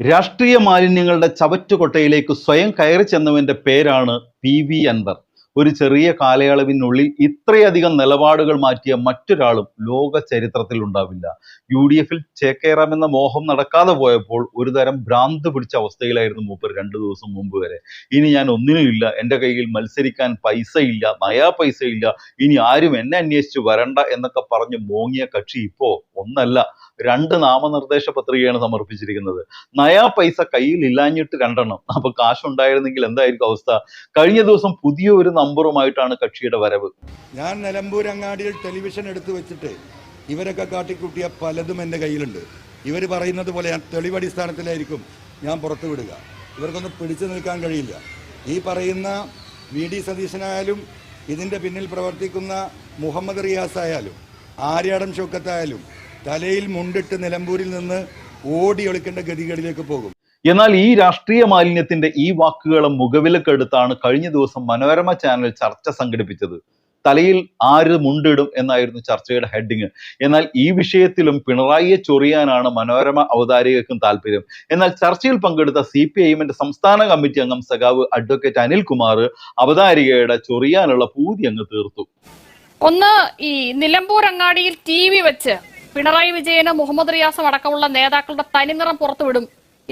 രാഷ്ട്രീയ മാലിന്യങ്ങളുടെ ചവറ്റുകൊട്ടയിലേക്ക് സ്വയം കയറി ചെന്നവന്റെ പേരാണ് പി വി അൻവർ. ഒരു ചെറിയ കാലയളവിനുള്ളിൽ ഇത്രയധികം നിലപാടുകൾ മാറ്റിയ മറ്റൊരാളും ലോക ചരിത്രത്തിൽ ഉണ്ടാവില്ല. യു ഡി എഫിൽ ചേക്കേറാം എന്ന മോഹം നടക്കാതെ പോയപ്പോൾ ഒരു തരം ഭ്രാന്ത് പിടിച്ച അവസ്ഥയിലായിരുന്നു മൂപ്പർ രണ്ടു ദിവസം മുമ്പ് വരെ. ഇനി ഞാൻ ഒന്നിനുമില്ല എന്റെ കയ്യിൽ മത്സരിക്കാൻ പൈസ ഇല്ല. നയാ പൈസ ഇല്ല. ഇനി ആരും എന്നെ അന്വേഷിച്ച് വരണ്ട എന്നൊക്കെ പറഞ്ഞ് മോങ്ങിയ കക്ഷി ഇപ്പോ ഒന്നല്ല രണ്ട് നാമനിർദ്ദേശ പത്രികയാണ് സമർപ്പിച്ചിരിക്കുന്നത്. നയാ പൈസ കയ്യിൽ ഇല്ലാഞ്ഞിട്ട് രണ്ടെണ്ണം. അപ്പൊ കാശുണ്ടായിരുന്നെങ്കിൽ എന്തായിരിക്കും അവസ്ഥ? കഴിഞ്ഞ ദിവസം പുതിയ ഒരു നമ്പറുമായിട്ടാണ് കക്ഷിയുടെ വരവ്. ഞാൻ നിലമ്പൂർ അങ്ങാടിയിൽ ടെലിവിഷൻ എടുത്തു വെച്ചിട്ട് ഇവരൊക്കെ കാട്ടിക്കൂട്ടിയ പലതും എന്റെ കയ്യിലുണ്ട്. ഇവർ പറയുന്നത് പോലെ ഞാൻ തെളിവടിസ്ഥാനത്തിലായിരിക്കും ഞാൻ പുറത്തു വിടുക. ഇവർക്കൊന്നും പിടിച്ചു നിൽക്കാൻ കഴിയില്ല. ഈ പറയുന്ന വി ഡി സതീശനായാലും ഇതിന്റെ പിന്നിൽ പ്രവർത്തിക്കുന്ന മുഹമ്മദ് റിയാസ് ആയാലും ആര്യാടം ഷൗക്കത്തായാലും തലയിൽ മുണ്ടിട്ട് നിലമ്പൂരിൽ നിന്ന് ഓടി ഗതികളിലേക്ക് പോകും. എന്നാൽ ഈ രാഷ്ട്രീയ മാലിന്യത്തിന്റെ ഈ വാക്കുകളെ മുഖവിലക്കെടുത്താണ് കഴിഞ്ഞ ദിവസം മനോരമ ചാനൽ ചർച്ച സംഘടിപ്പിച്ചത്. തലയിൽ ആര് മുണ്ടിടും എന്നായിരുന്നു ചർച്ചയുടെ ഹെഡിങ്. എന്നാൽ ഈ വിഷയത്തിലും പിണറായിയെ ചൊറിയാനാണ് മനോരമ അവതാരികർക്കും താല്പര്യം. എന്നാൽ ചർച്ചയിൽ പങ്കെടുത്ത സി പി ഐഎമ്മിന്റെ സംസ്ഥാന കമ്മിറ്റി അംഗം സഖാവ് അഡ്വക്കേറ്റ് അനിൽകുമാർ അവതാരികയുടെ ചൊറിയാനുള്ള പൂതി അങ്ങ് തീർത്തു. ഒന്ന് ഈ നിലമ്പൂർ അങ്ങാടിയിൽ ടി വി വെച്ച് പിണറായി വിജയന് മുഹമ്മദ് റിയാസും അടക്കമുള്ള നേതാക്കളുടെ തനിനിറം പുറത്തുവിടും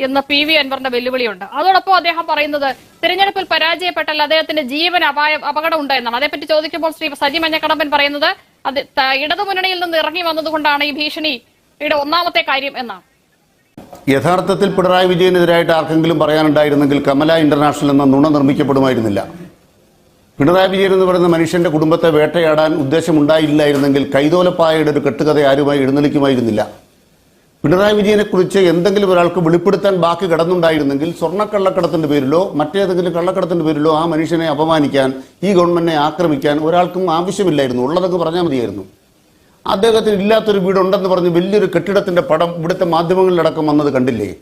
എന്ന് പി വി അൻവറിന്റെ വെല്ലുവിളിയുണ്ട്. അതോടൊപ്പം അദ്ദേഹം പറയുന്നത് തിരഞ്ഞെടുപ്പിൽ പരാജയപ്പെട്ടാൽ അദ്ദേഹത്തിന്റെ ജീവൻ അപായം അപകടം ഉണ്ട് എന്നാണ് അതേപ്പറ്റി ചോദിക്കുമ്പോൾ ശ്രീ സജി മഞ്ഞക്കടമ്പൻ പറയുന്നത് അത് ഇടതുമുന്നണിയിൽ നിന്ന് ഇറങ്ങി വന്നതുകൊണ്ടാണ് ഈ ഭീഷണിയുടെ ഒന്നാമത്തെ കാര്യം എന്നാണ്. യഥാർത്ഥത്തിൽ പിണറായി വിജയനെതിരായിട്ട് ആർക്കെങ്കിലും പറയാനുണ്ടായിരുന്നെങ്കിൽ കമല ഇന്റർനാഷണൽ എന്ന നുണ നിർമ്മിക്കപ്പെടുമായിരുന്നില്ല. പിണറായി വിജയൻ എന്ന് പറയുന്ന മനുഷ്യന്റെ കുടുംബത്തെ വേട്ടയാടാൻ ഉദ്ദേശമുണ്ടായില്ലായിരുന്നെങ്കിൽ കൈതോലപ്പായയുടെ ഒരു കെട്ടുകഥ ആരുമായി എഴുന്നള്ളിക്കുമായിരുന്നില്ല. പിണറായി വിജയനെ കുറിച്ച് എന്തെങ്കിലും ഒരാൾക്ക് വെളിപ്പെടുത്താൻ ബാക്കി കിടന്നുണ്ടായിരുന്നെങ്കിൽ സ്വർണക്കള്ളക്കടത്തിന്റെ പേരിലോ മറ്റേതെങ്കിലും കള്ളക്കടത്തിന്റെ പേരിലോ ആ മനുഷ്യനെ അപമാനിക്കാൻ ഈ ഗവൺമെന്റിനെ ആക്രമിക്കാൻ ഒരാൾക്കും ആവശ്യമില്ലായിരുന്നു. ഉള്ളതൊക്കെ പറഞ്ഞാൽ മതിയായിരുന്നു. അദ്ദേഹത്തിന് ഇല്ലാത്തൊരു വീടുണ്ടെന്ന് പറഞ്ഞ് വലിയൊരു കെട്ടിടത്തിന്റെ പടം ഇവിടുത്തെ മാധ്യമങ്ങളിലടക്കം വന്നത് കണ്ടില്ലേ?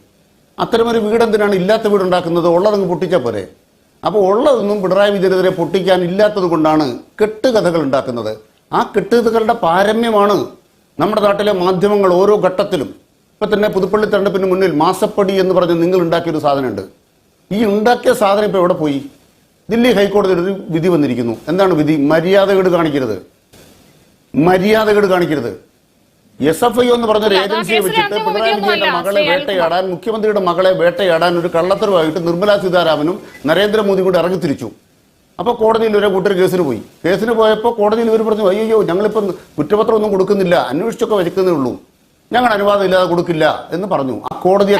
അത്തരമൊരു വീടെന്തിനാണ് ഇല്ലാത്ത വീടുണ്ടാക്കുന്നത്? ഉള്ളതങ്ങ് പൊട്ടിച്ചാൽ പോരെ. അപ്പോൾ ഉള്ളതൊന്നും പിണറായി വിജയനെതിരെ പൊട്ടിക്കാൻ ഇല്ലാത്തത് കൊണ്ടാണ് കെട്ടുകഥകൾ ഉണ്ടാക്കുന്നത്. ആ കെട്ടുകഥകളുടെ പാരമ്യമാണ് നമ്മുടെ നാട്ടിലെ മാധ്യമങ്ങൾ ഓരോ ഘട്ടത്തിലും ഇപ്പൊ തന്നെ പുതുപ്പള്ളി തെരഞ്ഞെടുപ്പിന് മുന്നിൽ മാസപ്പടി എന്ന് പറഞ്ഞ് നിങ്ങൾ ഉണ്ടാക്കിയൊരു സാധനമുണ്ട്. ഈ ഉണ്ടാക്കിയ സാധനം ഇപ്പൊ എവിടെ പോയി? ദില്ലി ഹൈക്കോടതി ഒരു വിധി വന്നിരിക്കുന്നു. എന്താണ് വിധി? മര്യാദകേട് കാണിക്കരുത്. മര്യാദകേട് കാണിക്കരുത്. എസ് എഫ് ഐ എന്ന് പറഞ്ഞൊരു ഒരു ഏജൻസിയെ വെച്ചിട്ട് പിണറായി വിജയന്റെ മകളെ വേട്ടയാടാൻ മുഖ്യമന്ത്രിയുടെ മകളെ വേട്ടയാടാൻ ഒരു കള്ളത്തരമായിട്ട് നിർമ്മലാ സീതാരാമനും നരേന്ദ്രമോദി കൂടെ ഇറങ്ങി തിരിച്ചു അപ്പൊ കോടതിയിൽ ഒരു കൂട്ടർ കേസിന് പോയി. കേസിന് പോയപ്പോൾ കോടതിയിൽ ഇവർ പറഞ്ഞു അയ്യോ ഞങ്ങളിപ്പം കുറ്റപത്രം ഒന്നും കൊടുക്കുന്നില്ല. അന്വേഷിച്ചൊക്കെ വയ്ക്കുന്നേ ഉള്ളൂ. ഞങ്ങൾ അനുവാദം ഇല്ലാതെ കൊടുക്കില്ല എന്ന് പറഞ്ഞു. ആ കോടതിയെ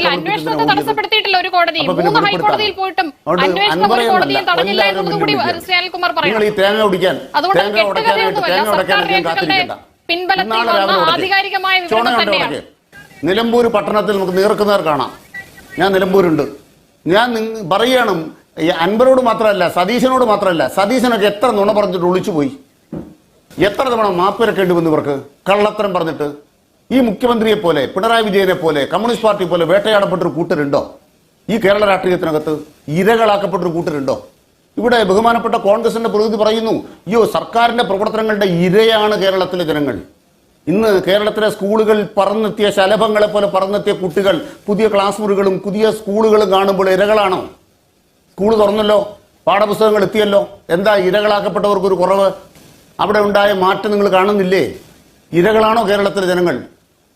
നിങ്ങൾ ഈ തേങ്ങ ഒടിക്കാൻ തേങ്ങ ഉടക്കാനായിട്ട്. തേങ്ങ ഉടക്കാനായിട്ട് കാത്തിരിക്കണ്ട. പിൻബലത്തിൽ ഇന്നാളെ വന്ന രാവിലെ ഉടയ്ക്ക്. ആധികാരികമായ വിവരം ചോണ കൊണ്ട് തന്നെയാണ്. നിലമ്പൂർ പട്ടണത്തിൽ നമുക്ക് നീർക്കുന്നവർ കാണാം. ഞാൻ നിലമ്പൂരുണ്ട്. ഞാൻ പറയണം ഈ അൻപരോട് മാത്രമല്ല സതീശനോട് മാത്രമല്ല സതീശനൊക്കെ എത്ര നുണ പറഞ്ഞിട്ട് ഒളിച്ചു പോയി എത്ര തവണ മാപ്പിരക്കേണ്ടി വന്നു ഇവർക്ക്? കള്ളത്തരം പറഞ്ഞിട്ട്. ഈ മുഖ്യമന്ത്രിയെ പോലെ പിണറായി വിജയനെ പോലെ കമ്മ്യൂണിസ്റ്റ് പാർട്ടി പോലെ വേട്ടയാടപ്പെട്ടൊരു കൂട്ടരുണ്ടോ? ഈ കേരള രാഷ്ട്രീയത്തിനകത്ത് ഇരകളാക്കപ്പെട്ടൊരു കൂട്ടരുണ്ടോ? ഇവിടെ ബഹുമാനപ്പെട്ട കോൺഗ്രസിന്റെ പ്രതിനിധി പറയുന്നു അയ്യോ സർക്കാരിന്റെ പ്രവർത്തനങ്ങളുടെ ഇരയാണ് കേരളത്തിലെ ജനങ്ങൾ. ഇന്ന് കേരളത്തിലെ സ്കൂളുകളിൽ പറന്നെത്തിയ ശലഭങ്ങളെ പോലെ പറന്നെത്തിയ കുട്ടികൾ പുതിയ ക്ലാസ് മുറികളും പുതിയ സ്കൂളുകളും കാണുമ്പോൾ ഇരകളാണോ? സ്കൂൾ തുറന്നല്ലോ? പാഠപുസ്തകങ്ങൾ എത്തിയല്ലോ? എന്താ ഇരകളാക്കപ്പെട്ടവർക്കൊരു കുറവ്? അവിടെ ഉണ്ടായ മാറ്റം നിങ്ങൾ കാണുന്നില്ലേ? ഇരകളാണോ കേരളത്തിലെ ജനങ്ങൾ?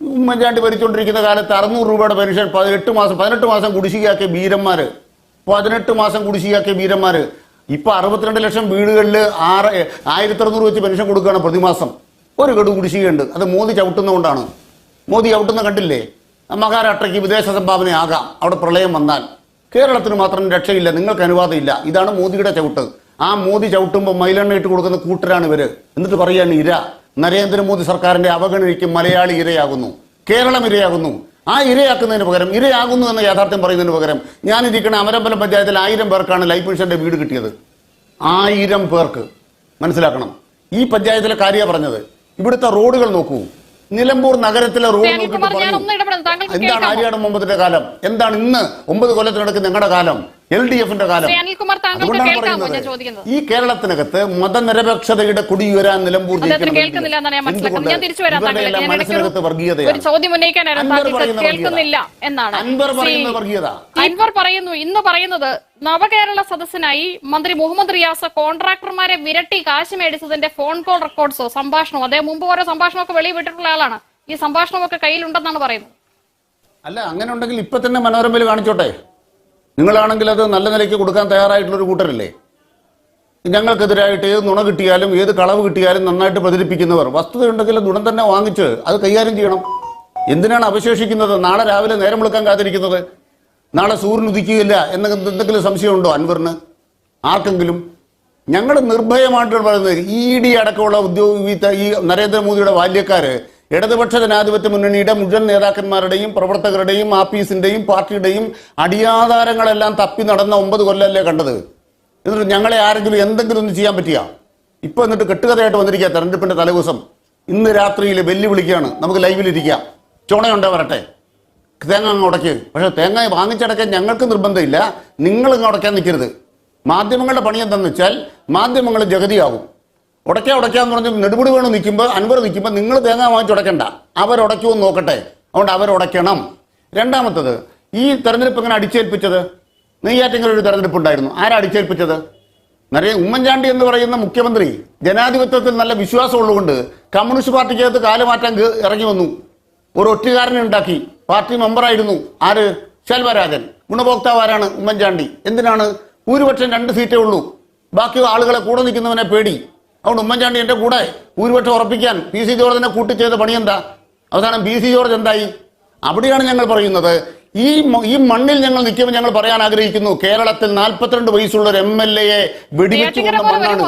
ഉമ്മൻചാണ്ടി ഭരിച്ചുകൊണ്ടിരിക്കുന്ന കാലത്ത് അറുന്നൂറ് രൂപയുടെ പെൻഷൻ പതിനെട്ട് മാസം പതിനെട്ട് മാസം കുടിശ്ശികയാക്കിയ വീരന്മാര്. പതിനെട്ട് മാസം കുടിശ്ശികയാക്കിയ വീരന്മാര്. ഇപ്പൊ അറുപത്തിരണ്ട് ലക്ഷം വീടുകളിൽ ആറ് ആയിരത്തി അറുന്നൂറ് വെച്ച് പെൻഷൻ കൊടുക്കുകയാണ് പ്രതിമാസം. ഒരു ഗഡു കുടിശ്ശികയുണ്ട്. അത് മോദി ചവിട്ടുന്നതുകൊണ്ടാണ്. മോദി ചവിട്ടുന്ന കണ്ടില്ലേ? മഹാരാഷ്ട്രയ്ക്ക് വിദേശ സംഭാവന ആകാം. അവിടെ പ്രളയം വന്നാൽ. കേരളത്തിന് മാത്രം രക്ഷയില്ല നിങ്ങൾക്ക് അനുവാദമില്ല. ഇതാണ് മോദിയുടെ ചവിട്ട്. ആ മോദി ചവിട്ടുമ്പോൾ മൈലെണ്ണ ഇട്ട് കൊടുക്കുന്ന കൂട്ടരാണ് ഇവർ. എന്നിട്ട് പറയാണ് ഇര. നരേന്ദ്രമോദി സർക്കാരിന്റെ അവഗണനയ്ക്ക് മലയാളി ഇരയാകുന്നു. കേരളം ഇരയാകുന്നു. ആ ഇരയാക്കുന്നതിന് പകരം ഇരയാകുന്നു എന്ന യാഥാർത്ഥ്യം പറയുന്നതിന് പകരം ഞാനിരിക്കുന്ന അമരമ്പലം പഞ്ചായത്തിൽ ആയിരം പേർക്കാണ് ലൈഫ് മിഷന്റെ വീട് കിട്ടിയത്. ആയിരം പേർക്ക്. മനസ്സിലാക്കണം. ഈ പഞ്ചായത്തിലെ കാര്യ പറഞ്ഞത്. ഇവിടുത്തെ റോഡുകൾ നോക്കൂ. നിലമ്പൂർ നഗരത്തിലെ റോഡ് നോക്കിയിട്ട് ഞാൻ എന്താണ് ആര്യാടം ആര്യാടൻ മുമ്പത്തിന്റെ കാലം? എന്താണ് ഇന്ന് ഒമ്പത് കൊല്ലത്തിനടക്ക് നിങ്ങളുടെ കാലം? എൽ ഡി എഫിന്റെ കാലം അതുകൊണ്ടാണ് പറയുന്നത്? ഈ കേരളത്തിനകത്ത് മതനിരപേക്ഷതയുടെ കുടിയുയരാൻ നിലമ്പൂർ മനസ്സിനകത്ത് വർഗീയതയാണ്. അൻവർ പറയുന്നു ഇന്ന് പറയുന്നത് നവകേരള സദസ്സിനായി മന്ത്രി മുഹമ്മദ് റിയാസ് കോൺട്രാക്ടർമാരെ വിരട്ടി കാശ് മേടിച്ചതിന്റെ ഫോൺ കോൾ റെക്കോർഡ്സോ സംഭാഷണമോ? അദ്ദേഹം മുമ്പ് ഓരോ സംഭാഷണമൊക്കെ വെളിയിൽ വിട്ടിട്ടുള്ള ആളാണ്. ഈ സംഭാഷണമൊക്കെ കയ്യിലുണ്ടെന്നാണ് പറയുന്നത്. അല്ല അങ്ങനെ ഉണ്ടെങ്കിൽ ഇപ്പൊ തന്നെ മനോരമയിൽ കാണിച്ചോട്ടെ. നിങ്ങളാണെങ്കിൽ അത് നല്ല നിലയ്ക്ക് കൊടുക്കാൻ തയ്യാറായിട്ടുള്ളൊരു കൂട്ടരല്ലേ? ഞങ്ങൾക്കെതിരായിട്ട് ഏത് നുണ കിട്ടിയാലും ഏത് കളവ് കിട്ടിയാലും നന്നായിട്ട് പ്രചരിപ്പിക്കുന്നവർ. വസ്തുതയുണ്ടെങ്കിൽ ഗുണം തന്നെ വാങ്ങിച്ച് അത് കൈകാര്യം ചെയ്യണം. എന്തിനാണ് അവശേഷിക്കുന്നത്? നാളെ രാവിലെ നേരം വിളിക്കാൻ കാത്തിരിക്കുന്നത്? നാളെ സൂര്യൻ ഉദിക്കുകയില്ല എന്ന എന്തെങ്കിലും സംശയമുണ്ടോ അൻവറിന്? ആർക്കെങ്കിലും? ഞങ്ങൾ നിർഭയമായിട്ട് പറയുന്നത് ഇ ഡി അടക്കമുള്ള ഉദ്യോഗ ഈ നരേന്ദ്രമോദിയുടെ ബാല്യക്കാര് ഇടതുപക്ഷ ജനാധിപത്യ മുന്നണിയുടെ മുഴുവൻ നേതാക്കന്മാരുടെയും പ്രവർത്തകരുടെയും ആപ്പീസിന്റെയും പാർട്ടിയുടെയും അടിയാധാരങ്ങളെല്ലാം തപ്പി നടന്ന ഒമ്പത് കൊല്ലമല്ലേ കണ്ടത്? എന്നിട്ട് ഞങ്ങളെ ആരെങ്കിലും എന്തെങ്കിലും ഒന്ന് ചെയ്യാൻ പറ്റിയ? ഇപ്പൊ എന്നിട്ട് കെട്ടുകഥയായിട്ട് വന്നിരിക്കുക തെരഞ്ഞെടുപ്പിന്റെ തലേദിവസം. ഇന്ന് രാത്രിയിൽ വെല്ലുവിളിക്കുകയാണ് നമുക്ക് ലൈവിലിരിക്കാം. ചുണയുണ്ടോ വരട്ടെ? തേങ്ങ അങ്ങ് ഉടയ്ക്ക് പക്ഷെ തേങ്ങ വാങ്ങിച്ചടക്കാൻ ഞങ്ങൾക്ക് നിർബന്ധമില്ല. നിങ്ങൾ ഇങ്ങ് ഉടയ്ക്കാൻ നിൽക്കരുത്. മാധ്യമങ്ങളുടെ പണി എന്താണെന്ന് വെച്ചാൽ മാധ്യമങ്ങൾ ജഗതിയാകും. ഉടയ്ക്കാ ഉടയ്ക്കാന്ന് പറഞ്ഞ് നെടുപടി വേണം നിൽക്കുമ്പോൾ അൻവർ നിൽക്കുമ്പോൾ നിങ്ങൾ തേങ്ങ വാങ്ങിച്ച് വാങ്ങിച്ചുടക്കണ്ട അവരുടയ്ക്കുമെന്ന് നോക്കട്ടെ. അതുകൊണ്ട് അവരുടയ്ക്കണം. രണ്ടാമത്തത് ഈ തെരഞ്ഞെടുപ്പ് എങ്ങനെ അടിച്ചേൽപ്പിച്ചത്? നെയ്യാറ്റിങ്ങനെ ഒരു തെരഞ്ഞെടുപ്പ് ഉണ്ടായിരുന്നു. ആരാ അടിച്ചേൽപ്പിച്ചത്? നിറയെ ഉമ്മൻചാണ്ടി എന്ന് പറയുന്ന മുഖ്യമന്ത്രി. ജനാധിപത്യത്തിൽ നല്ല വിശ്വാസമുള്ളതുകൊണ്ട് കമ്മ്യൂണിസ്റ്റ് പാർട്ടിക്കകത്ത് കാലമാറ്റം ഇറങ്ങി വന്നു. ഒരു ഒറ്റുകാരനെ ഉണ്ടാക്കി. പാർട്ടി മെമ്പറായിരുന്നു. ആര്? ശെൽവരാജൻ. ഗുണഭോക്താവ് ആരാണ്? ഉമ്മൻചാണ്ടി. എന്തിനാണ്? ഭൂരിപക്ഷം രണ്ട് സീറ്റേ ഉള്ളൂ. ബാക്കി ആളുകളെ കൂടെ നിൽക്കുന്നവനെ പേടി. അതുകൊണ്ട് ഉമ്മൻചാണ്ടി എന്റെ കൂടെ ഭൂരിപക്ഷം ഉറപ്പിക്കാൻ പി സി ജോർജിനെ കൂട്ടി ചെയ്ത പണി എന്താ? അവസാനം പി സി ജോർജ് എന്തായി? അവിടെയാണ് ഞങ്ങൾ പറയുന്നത്. ഈ ഈ മണ്ണിൽ ഞങ്ങൾ നിൽക്കുമ്പോൾ ഞങ്ങൾ പറയാൻ ആഗ്രഹിക്കുന്നു. കേരളത്തിൽ നാൽപ്പത്തിരണ്ട് വയസ്സുള്ള ഒരു എം എൽ എയെ വെടിവെച്ചു കൊണ്ട മണ്ണാണിത്.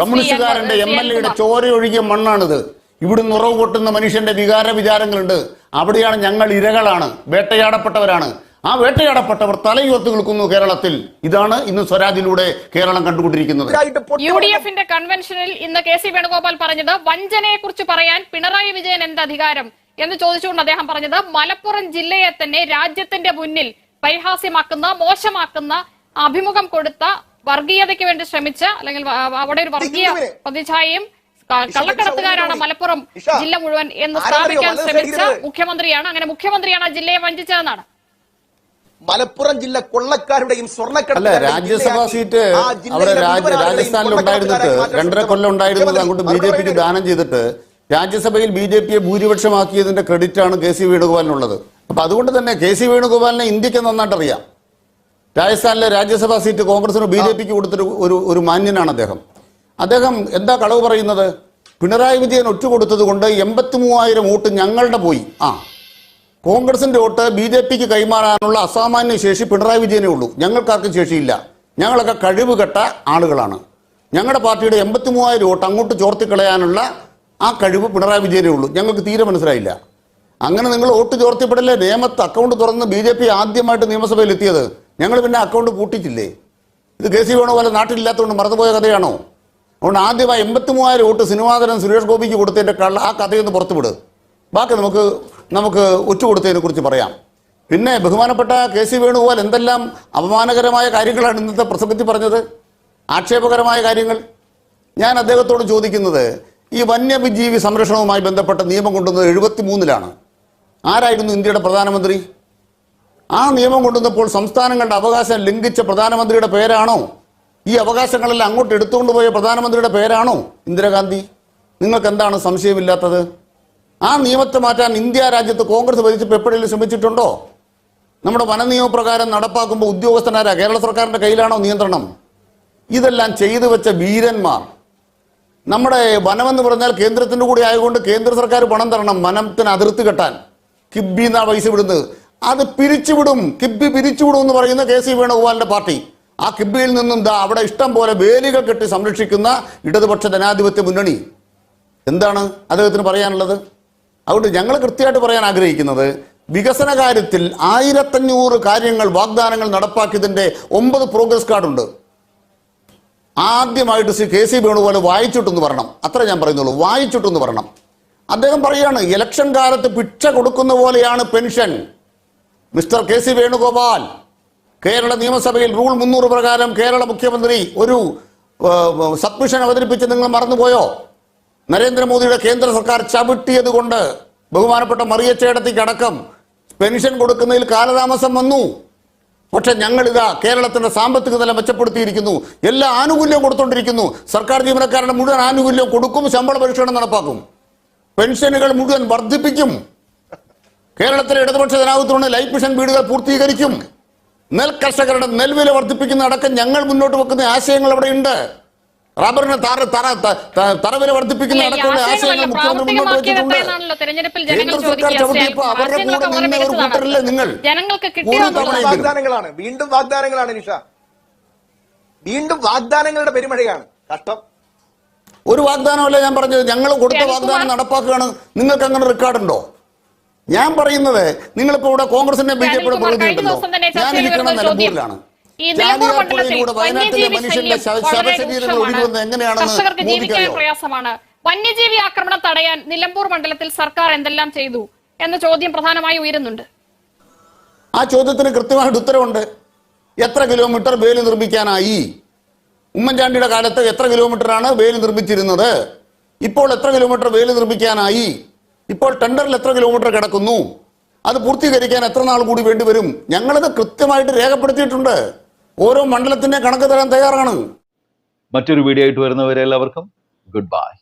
കമ്മ്യൂണിസ്റ്റുകാരന്റെ എം എൽ എയുടെ ചോരയൊഴുകിയ മണ്ണാണിത്. ഇവിടെ നിറവ് പൊട്ടുന്ന മനുഷ്യന്റെ വികാര വിചാരങ്ങളുണ്ട് അവിടെയാണ് ഞങ്ങൾ ഇരകളാണ് വേട്ടയാടപ്പെട്ടവരാണ്. ആ വേട്ടയാടപ്പെട്ടവർ തലയുയർത്തി നിൽക്കുന്നു കേരളത്തിൽ. ഇതാണ് ഇന്ന് സ്വരാജിലൂടെ കേരളം കണ്ടുകൊണ്ടിരിക്കുന്നത്. യു ഡി എഫിന്റെ കൺവെൻഷനിൽ ഇന്ന് കെ സി വേണുഗോപാൽ പറഞ്ഞത് വഞ്ചനയെ കുറിച്ച് പറയാൻ പിണറായി വിജയൻ എന്ത് അധികാരം എന്ന് ചോദിച്ചുകൊണ്ട് അദ്ദേഹം പറഞ്ഞത് മലപ്പുറം ജില്ലയെ തന്നെ രാജ്യത്തിന്റെ മുന്നിൽ പരിഹാസ്യമാക്കുന്ന മോശമാക്കുന്ന അഭിമുഖം കൊടുത്ത വർഗീയതയ്ക്ക് വേണ്ടി ശ്രമിച്ച അല്ലെങ്കിൽ അവിടെ ഒരു വർഗീയ പ്രതിച്ഛായയും കള്ളക്കടത്തുകാരാണ് മലപ്പുറം ജില്ല മുഴുവൻ എന്ന് സ്ഥാപിക്കാൻ ശ്രമിച്ച മുഖ്യമന്ത്രിയാണ്. അങ്ങനെ മുഖ്യമന്ത്രിയാണ് ആ ജില്ലയെ വഞ്ചിച്ചതെന്നാണ്. മലപ്പുറം ജില്ല കൊള്ളക്കാരുടെയും അല്ല സ്വർണക്കടത്തുകാരുടെയും രാജ്യസഭാ സീറ്റ് അവിടെ രാജസ്ഥാനിൽ ഉണ്ടായിരുന്നത് രണ്ടര കൊല്ലം ഉണ്ടായിരുന്നത് അങ്ങോട്ട് ബി ജെ പിക്ക് ദാനം ചെയ്തിട്ട് രാജ്യസഭയിൽ ബി ജെ പിയെ ഭൂരിപക്ഷമാക്കിയതിന്റെ ക്രെഡിറ്റ് ആണ് കെ സി വേണുഗോപാലിനുള്ളത്. അപ്പൊ അതുകൊണ്ട് തന്നെ കെ സി വേണുഗോപാലിനെ ഇന്ത്യയ്ക്ക് നന്നായിട്ട് അറിയാം. രാജസ്ഥാനിലെ രാജ്യസഭാ സീറ്റ് കോൺഗ്രസിന് ബി ജെ പിക്ക് കൊടുത്തൊരു ഒരു ഒരു മാന്യനാണ് അദ്ദേഹം. അദ്ദേഹം എന്താ കളവ് പറയുന്നത്? പിണറായി വിജയൻ ഒറ്റ കൊടുത്തത് കൊണ്ട് എൺപത്തി മൂവായിരം വോട്ട് ഞങ്ങളുടെ പോയി. ആ കോൺഗ്രസിന്റെ വോട്ട് ബി ജെ പിക്ക് കൈമാറാനുള്ള അസാമാന്യ ശേഷി പിണറായി വിജയനേ ഉള്ളൂ. ഞങ്ങൾക്കാർക്കും ശേഷിയില്ല. ഞങ്ങളൊക്കെ കഴിവ് കെട്ട ആളുകളാണ്. ഞങ്ങളുടെ പാർട്ടിയുടെ എൺപത്തി മൂവായിരം വോട്ട് അങ്ങോട്ട് ചോർത്തിക്കളയാനുള്ള ആ കഴിവ് പിണറായി വിജയനേ ഉള്ളൂ. ഞങ്ങൾക്ക് തീരെ മനസ്സിലായില്ല. അങ്ങനെ നിങ്ങൾ വോട്ട് ചോർത്തിപ്പെടല്ലേ? നിയമത്ത് അക്കൗണ്ട് തുറന്ന് ബി ജെ പി ആദ്യമായിട്ട് നിയമസഭയിൽ എത്തിയത് ഞങ്ങൾ പിന്നെ അക്കൗണ്ട് പൂട്ടിച്ചില്ലേ? ഇത് കെ സി വേണോ പോലെ നാട്ടിലില്ലാത്തതുകൊണ്ട് മറന്നുപോയ കഥയാണോ? അതുകൊണ്ട് ആദ്യമായി എൺപത്തി മൂവായിരം വോട്ട് സിനിമാതരൻ സുരേഷ് ഗോപിക്ക് കൊടുത്തതിന്റെ കള്ള ആ കഥയൊന്ന് പുറത്തുവിട്. ബാക്കി നമുക്ക് നമുക്ക് ഒറ്റ കൊടുത്തതിനെ കുറിച്ച് പറയാം. പിന്നെ ബഹുമാനപ്പെട്ട കെ സി വേണുഗോപാൽ എന്തെല്ലാം അപമാനകരമായ കാര്യങ്ങളാണ് ഇന്നത്തെ പ്രസംഗത്തിൽ പറഞ്ഞത്? ആക്ഷേപകരമായ കാര്യങ്ങൾ. ഞാൻ അദ്ദേഹത്തോട് ചോദിക്കുന്നത് ഈ വന്യജീവി സംരക്ഷണവുമായി ബന്ധപ്പെട്ട നിയമം കൊണ്ടുവന്നത് എഴുപത്തി മൂന്നിലാണ് ആരായിരുന്നു ഇന്ത്യയുടെ പ്രധാനമന്ത്രി? ആ നിയമം കൊണ്ടുവന്നപ്പോൾ സംസ്ഥാനങ്ങളുടെ അവകാശം ലംഘിച്ച പ്രധാനമന്ത്രിയുടെ പേരാണോ? ഈ അവകാശങ്ങളെല്ലാം അങ്ങോട്ട് എടുത്തുകൊണ്ടുപോയ പ്രധാനമന്ത്രിയുടെ പേരാണോ ഇന്ദിരാഗാന്ധി? നിങ്ങൾക്ക് എന്താണ് സംശയമില്ലാത്തത്? ആ നിയമത്തെ മാറ്റാൻ ഇന്ത്യ രാജ്യത്ത് കോൺഗ്രസ് ഭരിച്ചപ്പോൾ എപ്പോഴെങ്കിലും ശ്രമിച്ചിട്ടുണ്ടോ? നമ്മുടെ വനനിയമപ്രകാരം നടപ്പാക്കുമ്പോൾ ഉദ്യോഗസ്ഥനാരാ? കേരള സർക്കാരിന്റെ കയ്യിലാണോ നിയന്ത്രണം? ഇതെല്ലാം ചെയ്തു വെച്ച വീരന്മാർ. നമ്മുടെ വനമെന്ന് പറഞ്ഞാൽ കേന്ദ്രത്തിന്റെ കൂടി ആയതുകൊണ്ട് കേന്ദ്ര സർക്കാർ പണം തരണം വനത്തിന് അതിർത്തി കെട്ടാൻ. കിബി എന്നാ പൈസ വിടുന്നത്? അത് പിരിച്ചുവിടും. കിബി പിരിച്ചുവിടും എന്ന് പറയുന്ന കെ സി വേണുഗോപാലിന്റെ പാർട്ടി. ആ കിബിയിൽ നിന്നും ദാ അവിടെ ഇഷ്ടം പോലെ വേലികൾ കെട്ടി സംരക്ഷിക്കുന്ന ഇടതുപക്ഷ ജനാധിപത്യ മുന്നണി. എന്താണ് അദ്ദേഹത്തിന് പറയാനുള്ളത്? അതുകൊണ്ട് ഞങ്ങൾ കൃത്യമായിട്ട് പറയാൻ ആഗ്രഹിക്കുന്നത് വികസന കാര്യത്തിൽ ആയിരത്തഞ്ഞൂറ് കാര്യങ്ങൾ വാഗ്ദാനങ്ങൾ നടപ്പാക്കിയതിന്റെ ഒമ്പത് പ്രോഗ്രസ് കാർഡുണ്ട് ആദ്യമായിട്ട് ശ്രീ കെ സി വേണുപോലെ വായിച്ചിട്ടെന്ന് പറയണം. അത്ര ഞാൻ പറയുന്നുള്ളൂ. വായിച്ചിട്ടെന്ന് പറയണം. അദ്ദേഹം പറയുകയാണ് ഇലക്ഷൻ കാലത്ത് ഭിക്ഷ കൊടുക്കുന്ന പോലെയാണ് pension. Mister K C Venugopal Kerala നിയമസഭയിൽ റൂൾ മുന്നൂറ് പ്രകാരം കേരള മുഖ്യമന്ത്രി ഒരു സബ്മിഷൻ അവതരിപ്പിച്ച് നിങ്ങൾ മറന്നുപോയോ? നരേന്ദ്രമോദിയുടെ കേന്ദ്ര സർക്കാർ ചവിട്ടിയത് കൊണ്ട് ബഹുമാനപ്പെട്ട മറിയച്ചേടത്തിക്കടക്കം പെൻഷൻ കൊടുക്കുന്നതിൽ കാലതാമസം വന്നു. പക്ഷെ ഞങ്ങളിതാ കേരളത്തിന്റെ സാമ്പത്തിക നില മെച്ചപ്പെടുത്തിയിരിക്കുന്നു. എല്ലാ ആനുകൂല്യം കൊടുത്തുകൊണ്ടിരിക്കുന്നു സർക്കാർ ജീവനക്കാരുടെ മുഴുവൻ ആനുകൂല്യം കൊടുക്കും ശമ്പള പരിഷ്കരണം നടപ്പാക്കും. പെൻഷനുകൾ മുഴുവൻ വർദ്ധിപ്പിക്കും. കേരളത്തിലെ ഇടതുപക്ഷ ജനാധിപത്യത്തിന് ലൈഫ് മിഷൻ വീടുകൾ പൂർത്തീകരിക്കും. നെൽ കർഷകരുടെ നെൽവില വർദ്ധിപ്പിക്കുന്ന അടക്കം ഞങ്ങൾ മുന്നോട്ട് വെക്കുന്ന ആശയങ്ങൾ അവിടെ ഉണ്ട് റബ്ബറിന് തറ തറ ത- ത- തറവില വർദ്ധിപ്പിക്കുന്ന അടക്കമുള്ള ആശയങ്ങൾ മുഖ്യമന്ത്രി മുന്നോട്ട് വെച്ചിട്ടുണ്ട്. ജനങ്ങൾ കേന്ദ്ര സർക്കാർ അവരുടെ കൂടെ നിന്ന ഒരു. കൂട്ടരല്ലേ നിങ്ങൾ. വാഗ്ദാനങ്ങളാണ്. വീണ്ടും വാഗ്ദാനങ്ങളാണ് നിഷ. വീണ്ടും വാഗ്ദാനങ്ങളുടെ പെരുമഴയാണ്. കഷ്ടം. ഒരു വാഗ്ദാനമല്ല ഞാൻ പറഞ്ഞത്. ഞങ്ങൾ കൊടുത്ത വാഗ്ദാനം നടപ്പാക്കുകയാണ്. നിങ്ങൾക്ക് അങ്ങനെ റെക്കോർഡുണ്ടോ? ഞാൻ പറയുന്നത് നിങ്ങളിപ്പോ ഇവിടെ കോൺഗ്രസിന്റെ ബി ജെ പിയുടെ തന്നെ ഞാൻ ഇരിക്കണം ചോദ്യം. നിലമ്പൂരിലാണ് ഈ നിലമ്പൂർ മണ്ഡലത്തിൽ വന്യജീവി മനുഷ്യന്റെ ശല്യം ശവ- വളരെ രൂക്ഷമാണ്. എങ്ങനെയാണെന്ന് കർഷകർക്ക് ജീവിക്കാൻ പ്രയാസമാണ്. വന്യജീവി ആക്രമണം തടയാൻ നിലമ്പൂർ മണ്ഡലത്തിൽ സർക്കാർ എന്തെല്ലാം ചെയ്തു എന്ന ചോദ്യം പ്രധാനമായി ഉയരുന്നുണ്ട്. ആ ചോദ്യത്തിന് കൃത്യമായിട്ട് ഉത്തരവുണ്ട്. എത്ര കിലോമീറ്റർ വേലി നിർമ്മിക്കാനായി? ഉമ്മൻചാണ്ടിയുടെ കാലത്ത് എത്ര കിലോമീറ്ററാണ് വേലി നിർമ്മിച്ചിരുന്നത്? ഇപ്പോൾ എത്ര കിലോമീറ്റർ വേലി നിർമ്മിക്കാനായി? ഇപ്പോൾ ടെൻഡറിൽ എത്ര കിലോമീറ്റർ കിടക്കുന്നു? അത് പൂർത്തീകരിക്കാൻ എത്ര നാൾ കൂടി വേണ്ടിവരും ഞങ്ങളത് കൃത്യമായിട്ട് രേഖപ്പെടുത്തിയിട്ടുണ്ട്. ഓരോ മണ്ഡലത്തിന്റെ കണക്ക് തരാൻ തയ്യാറാണ്. മറ്റൊരു വീഡിയോ ആയിട്ട് വരുന്നവരെ എല്ലാവർക്കും ഗുഡ് ബൈ